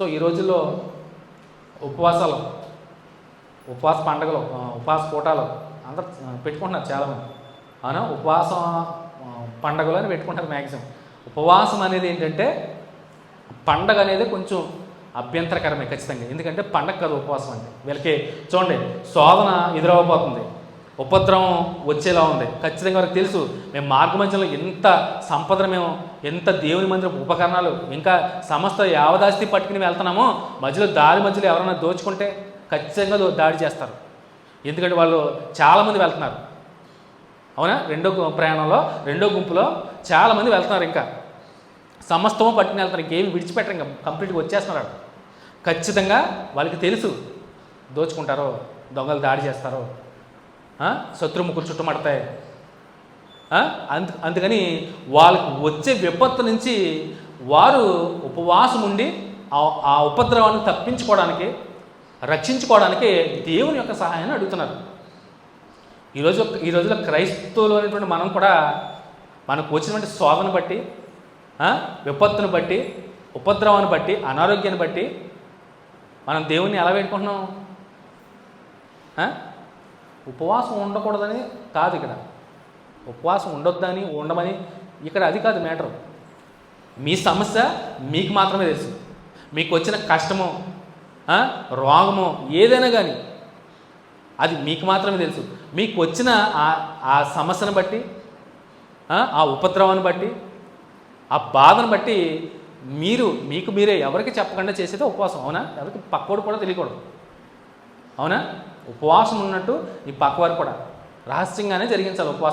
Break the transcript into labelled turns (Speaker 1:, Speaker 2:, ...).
Speaker 1: So ఈ రోజుల్లో ఉపవాసాలు ఉపవాస పండుగలు ఉపవాస కూటాలు అందరు పెట్టుకుంటున్నారు చాలామంది. అవునా? ఉపవాసం పండగలు పండుగలు అని పెట్టుకుంటారు మ్యాక్సిమం ఉపవాసం అనేది ఏంటంటే పండగ అనేది కొంచెం అభ్యంతరకరమే ఖచ్చితంగా. ఎందుకంటే పండగ కాదు ఉపవాసం అంటే. వీళ్ళకి చూడండి శోధన ఎదురవబోతుంది ఉపద్రవం వచ్చేలా ఉంది. ఖచ్చితంగా వారికి తెలుసు మేము మార్గ ఎంత సంపదను మేము ఎంత దేవుని మందిర ఉపకరణాలు ఇంకా సమస్త యావదాస్తి పట్టుకుని వెళ్తున్నామో మధ్యలో దారి మధ్యలో ఎవరైనా దోచుకుంటే ఖచ్చితంగా దాడి చేస్తారు. ఎందుకంటే వాళ్ళు చాలామంది వెళ్తున్నారు. అవునా? రెండో గు- ప్రయాణంలో రెండో గుంపులో చాలామంది వెళ్తున్నారు ఇంకా. సమస్తము పట్టుకుని వెళ్తారు ఇంకేమి విడిచిపెట్టరు ఇంకా కంప్లీట్గా వచ్చేస్తున్నారు ఖచ్చితంగా వాళ్ళకి తెలుసు దోచుకుంటారో దొంగలు దాడి చేస్తారో శత్రుముఖులు చుట్టుమడతాయి. అందు అందుకని వాళ్ళకు వచ్చే విపత్తు నుంచి వారు ఉపవాసం ఉండి ఆ- ఆ ఉపద్రవాన్ని తప్పించుకోవడానికి రక్షించుకోవడానికి దేవుని యొక్క సహాయాన్ని అడుగుతున్నారు. ఈరోజు ఈ రోజులో క్రైస్తవులు అనేటువంటి మనం కూడా మనకు వచ్చినటువంటి శోధను బట్టి విపత్తును బట్టి ఉపద్రవాన్ని బట్టి అనారోగ్యాన్ని బట్టి మనం దేవుణ్ణి ఎలా పెట్టుకుంటున్నాం ఉపవాసం ఉండకూడదని కాదు ఇక్కడ. ఉపవాసం ఉండొద్దని ఉండమని ఇక్కడ అది కాదు మ్యాటర్. మీ సమస్య మీకు మాత్రమే తెలుసు. మీకు వచ్చిన కష్టము రోగము ఏదైనా కానీ అది మీకు మాత్రమే తెలుసు. మీకు వచ్చిన ఆ ఆ సమస్యను బట్టి ఆ, ఆ ఉపద్రవాన్ని బట్టి ఆ బాధను బట్టి మీరు మీకు మీరే ఎవరికి చెప్పకుండా చేసేదే ఉపవాసం అవునా? ఎవరికి పక్కోడు కూడా తెలియకూడదు. అవునా? ఉపవాసం ఉన్నట్టు ఈ పక్కవారు కూడా రహస్యంగానే జరిగించాలి. ఉపవాసం